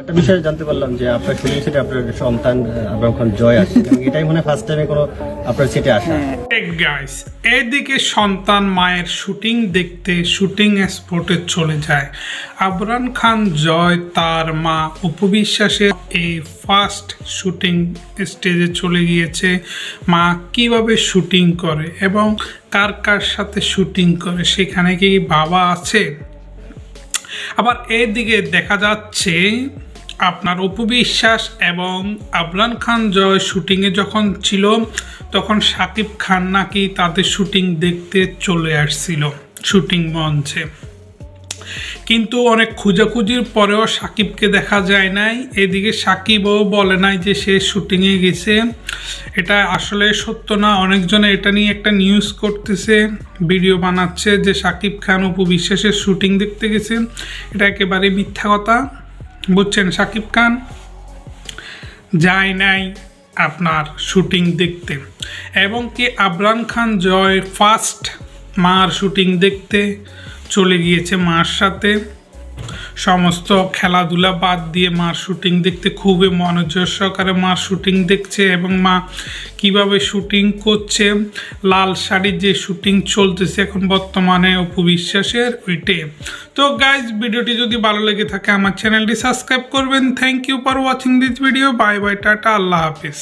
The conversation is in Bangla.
একটা বিষয় জানতে পারলাম যে আপনার সেটে আপনার সন্তান খান জয় এটাই মনে ফার্স্ট টাইমে কোনো আপনার আসা। গাইস এদিকে সন্তান মায়ের শুটিং দেখতে শুটিং স্পটে চলে যায়। আবরান খান জয় তার মা। উপবিশ্বাসের এই ফার্স্ট শুটিং স্টেজে চলে গিয়েছে। মা কীভাবে শুটিং করে এবং কার কার সাথে শুটিং করে, সেখানে কি বাবা আছে? আবার এদিকে দেখা যাচ্ছে আপনার উপবিশ্বাস এবং আবরান খান জয় শুটিংয়ে যখন ছিল, তখন সাকিব খান নাকি তাদের শুটিং দেখতে চলে আসছিল শুটিং মঞ্চে। কিন্তু অনেক খোঁজাখুঁজির পরেও সাকিবকে দেখা যায় নাই। এদিকে সাকিবও বলে নাই যে সে শুটিংয়ে গেছে। এটা আসলে সত্য না, অনেকজনে এটা নিয়ে একটা নিউজ করতেছে ভিডিও বানাচ্ছে যে সাকিব খান, অপু বিশ্বাসের শুটিং দেখতে গেছে। এটা একেবারে মিথ্যা কথা। বুঝছেন সাকিব খান? যায় নাই আপনার শুটিং দেখতে। এবং কি আবরান খান জয় ফার্স্ট মার শুটিং দেখতে চলে গিয়েছে মার সাথে? সমস্ত খেলাধুলা বাদ দিয়ে মার শুটিং দেখতে খুবই মনোযোগ সহকারে মার শুটিং দেখছে এবং মা কীভাবে শুটিং করছে। লাল শাড়ির যে শুটিং চলতেছে এখন বর্তমানে অপু বিশ্বাসের ওইটে। তো গাইজ ভিডিওটি যদি ভালো লেগে থাকে আমার চ্যানেলটি সাবস্ক্রাইব করবেন। Thank you for watching this video bye bye tata, Allah Hafiz.